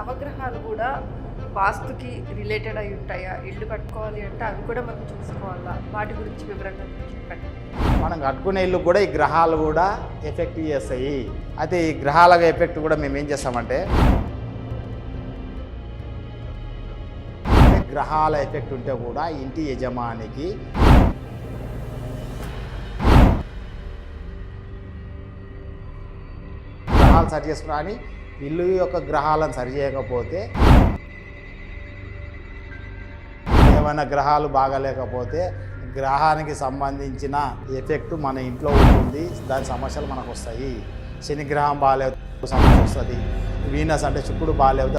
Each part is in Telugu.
నవగ్రహాలు కూడా వాస్తుకి రిలేటెడ్ అయి ఉంటాయా. ఇల్లు కట్టుకోవాలి అంటే అవి కూడా మనం చూసుకోవాలా? వాటి గురించి వివరంగా చెప్పండి. మనం కట్టుకునే ఇల్లు కూడా ఈ గ్రహాలు కూడా ఎఫెక్ట్ చేస్తాయి. అయితే ఈ గ్రహాల ఎఫెక్ట్ కూడా మేము ఏం చేస్తామంటే గ్రహాల ఎఫెక్ట్ ఉంటే కూడా ఇంటి యజమానికి గ్రహాలు సరి చేసుకున్నా అని ఇల్లు యొక్క గ్రహాలను సరి చేయకపోతే ఏమైనా గ్రహాలు బాగాలేకపోతే గ్రహానికి సంబంధించిన ఎఫెక్ట్ మన ఇంట్లో ఉంటుంది. దాని సమస్యలు మనకు వస్తాయి శని గ్రహం బాగాలేదు సమస్య వస్తుంది. వీనస్ అంటే శుక్రుడు బాగాలేదు.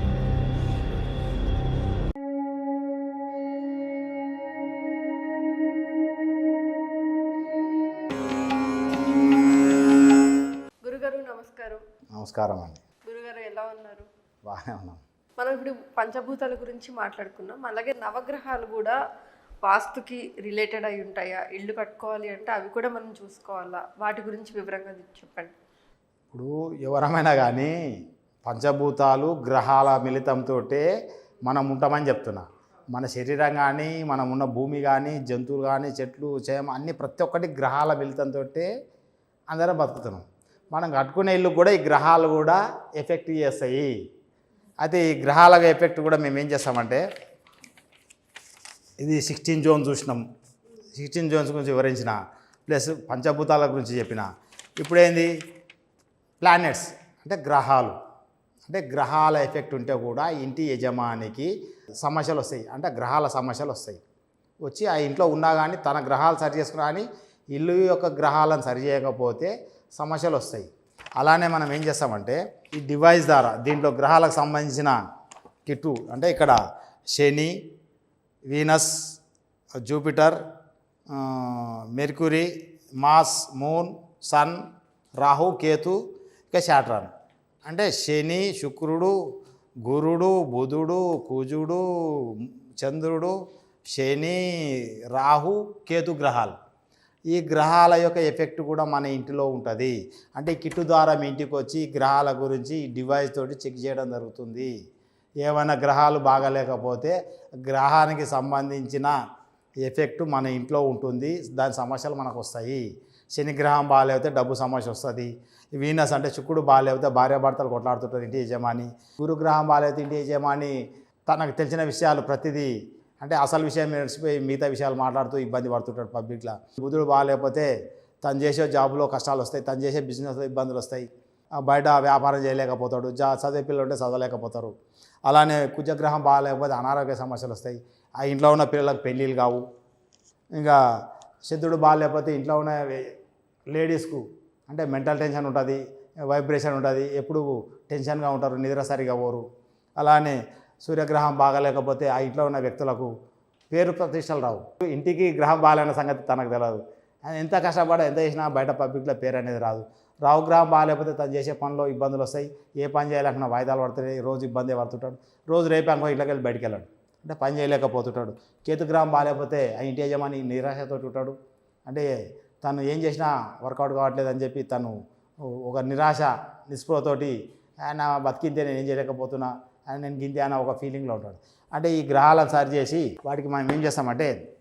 గురుగారు నమస్కారం. నమస్కారం అండి. బాగానే ఉన్నాం. మనం ఇప్పుడు పంచభూతాల గురించి మాట్లాడుకున్నాం. అలాగే నవగ్రహాలు కూడా వాస్తుకి రిలేటెడ్ అయి ఉంటాయా? ఇల్లు కట్టుకోవాలి అంటే అవి కూడా మనం చూసుకోవాలా? వాటి గురించి వివరంగా చెప్పండి. ఇప్పుడు ఎవరమైనా కానీ పంచభూతాలు గ్రహాల మిళితంతో మనం ఉంటామని చెప్తున్నా. మన శరీరం కానీ మనం ఉన్న భూమి కానీ జంతువులు కానీ చెట్లు చేమ అన్ని ప్రతి ఒక్కటి గ్రహాల మిళితంతో అందరం బతుకుతున్నాం. మనం కట్టుకునే ఇల్లు కూడా ఈ గ్రహాలు కూడా ఎఫెక్ట్ చేస్తాయి. అయితే ఈ గ్రహాల ఎఫెక్ట్ కూడా మేము ఏం చేస్తామంటే ఇది సిక్స్టీన్ జోన్ చూసినాం. సిక్స్టీన్ జోన్స్ గురించి వివరించిన ప్లస్ పంచభూతాల గురించి చెప్పిన. ఇప్పుడేంది? ప్లానెట్స్ అంటే గ్రహాలు. అంటే గ్రహాల ఎఫెక్ట్ ఉంటే కూడా ఇంటి యజమానికి సమస్యలు వస్తాయి. అంటే గ్రహాల సమస్యలు వస్తాయి. వచ్చి ఆ ఇంట్లో ఉన్నా కానీ తన గ్రహాలు సరి చేసుకున్నా కానీ ఇల్లు యొక్క గ్రహాలను సరి చేయకపోతే సమస్యలు వస్తాయి. అలానే మనం ఏం చేస్తామంటే ఈ డివైస్ ద్వారా దీంట్లో గ్రహాలకు సంబంధించిన కిట్టు అంటే ఇక్కడ శని Venus Jupiter Mercury Mars moon sun Rahu Ketu ఇక శాట్రాన్. అంటే శని శుక్రుడు గురుడు బుధుడు కుజుడు చంద్రుడు శని రాహు కేతు గ్రహాలు. ఈ గ్రహాల యొక్క ఎఫెక్ట్ కూడా మన ఇంటిలో ఉంటుంది. అంటే కిట్టు ద్వారా మీ ఇంటికి వచ్చి ఈ గ్రహాల గురించి ఈ డివైస్ తోటి చెక్ చేయడం జరుగుతుంది. ఏమైనా గ్రహాలు బాగాలేకపోతే గ్రహానికి సంబంధించిన ఎఫెక్ట్ మన ఇంట్లో ఉంటుంది. దాని సమస్యలు మనకు వస్తాయి. శని గ్రహం బాగాలేకపోతే డబ్బు సమస్య వస్తుంది. వీనస్ అంటే శుక్రుడు బాగాలేకపోతే భార్యాభర్తలు కొట్లాడుతుంటారు ఇంటి యజమాని. గురుగ్రహం బాగాలేకపోతే ఇంటి యజమాని తనకు తెలిసిన విషయాలు ప్రతిదీ అంటే అసలు విషయం నడిచిపోయి మిగతా విషయాలు మాట్లాడుతూ ఇబ్బంది పడుతుంటాడు పబ్లిక్లో. బుధుడు బాగాలేకపోతే తను చేసే జాబ్లో కష్టాలు వస్తాయి తను చేసే బిజినెస్లో ఇబ్బందులు వస్తాయి. ఆ బయట వ్యాపారం చేయలేకపోతాడు జా చదివే పిల్లలు ఉంటే చదవలేకపోతారు. అలానే కుజగ్రహం బాగాలేకపోతే అనారోగ్య సమస్యలు వస్తాయి. ఆ ఇంట్లో ఉన్న పిల్లలకు పెళ్ళిళ్ళు కావు. ఇంకా శుద్ధుడు బాగాలేకపోతే ఇంట్లో ఉన్న లేడీస్కు అంటే మెంటల్ టెన్షన్ ఉంటుంది వైబ్రేషన్ ఉంటుంది ఎప్పుడు టెన్షన్గా ఉంటారు నిద్ర సరిగా పోరు. అలానే సూర్యగ్రహం బాగాలేకపోతే ఆ ఇంట్లో ఉన్న వ్యక్తులకు పేరు ప్రతిష్టలు రావు. ఇంటికి గ్రహం బాగాలన్న సంగతి తనకు తెలియదు ఎంత కష్టపడా ఎంత చేసినా బయట పబ్లిక్లో పేరు అనేది రాదు. రావు గ్రహం బాగాలేకపోతే తను చేసే పనిలో ఇబ్బందులు వస్తాయి. ఏ పని చేయాలన్నా వాయిదాలు పడుతున్నాయి. రోజు ఇబ్బంది పడుతుంటాడు. రోజు రేపు అనుకో ఇంట్లోకి వెళ్ళి బయటికి వెళ్ళాడు. అంటే పని చేయలేకపోతుంటాడు. కేతుగ్రహం బాగాలేకపోతే ఆ ఇంటి యజమాని నిరాశతో ఉంటాడు అంటే తను ఏం చేసినా వర్కౌట్ కావట్లేదు అని చెప్పి తను ఒక నిరాశ నిస్పృహతోటి ఆయన బతికింతే నేను ఏం చేయలేకపోతున్నా. అని నేను గింతే అన్న ఒక ఫీలింగ్లో ఉంటాడు. అంటే ఈ గ్రహాలను సరి చేసి వాటికి మనం ఏం చేస్తామంటే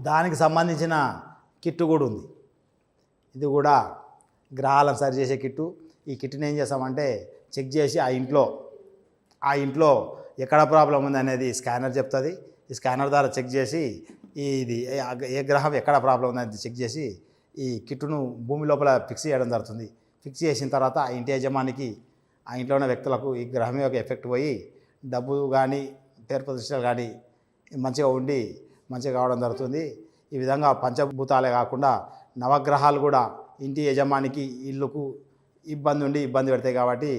దానికి సంబంధించిన కిట్టు కూడా ఉంది. ఇది కూడా గ్రహాలను సరి చేసే కిట్టు. ఈ కిట్టుని ఏం చేస్తామంటే చెక్ చేసి ఆ ఇంట్లో ఆ ఇంట్లో ఎక్కడ ప్రాబ్లం ఉంది అనేది స్కానర్ చెప్తుంది. ఈ స్కానర్ ద్వారా చెక్ చేసి ఈ ఇది ఏ- ఏ గ్రహం ఎక్కడ ప్రాబ్లం ఉంది అనేది చెక్ చేసి ఈ కిట్టును భూమి లోపల ఫిక్స్ చేయడం జరుగుతుంది. ఫిక్స్ చేసిన తర్వాత ఆ ఇంటి యజమానికి ఆ ఇంట్లో ఉన్న వ్యక్తులకు ఈ గ్రహం యొక్క ఎఫెక్ట్ పోయి డబ్బు కానీ పేరు ప్రతిష్టలు కానీ మంచిగా ఉండి మంచిగా కావడం జరుగుతుంది. ఈ విధంగా పంచభూతాలే కాకుండా నవగ్రహాలు కూడా ఇంటి యజమానికి ఇల్లుకు ఇబ్బంది ఉండి ఇబ్బంది పెడతాయి కాబట్టి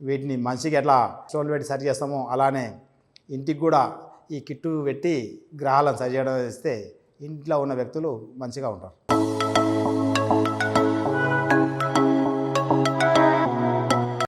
వీటిని మనిషికి ఎట్లా స్టోన్లు పెట్టి సరి చేస్తామో అలానే ఇంటికి కూడా ఈ కిట్టు పెట్టి గ్రహాలను సరి చేయడం చేస్తే ఇంట్లో ఉన్న వ్యక్తులు మంచిగా ఉంటారు.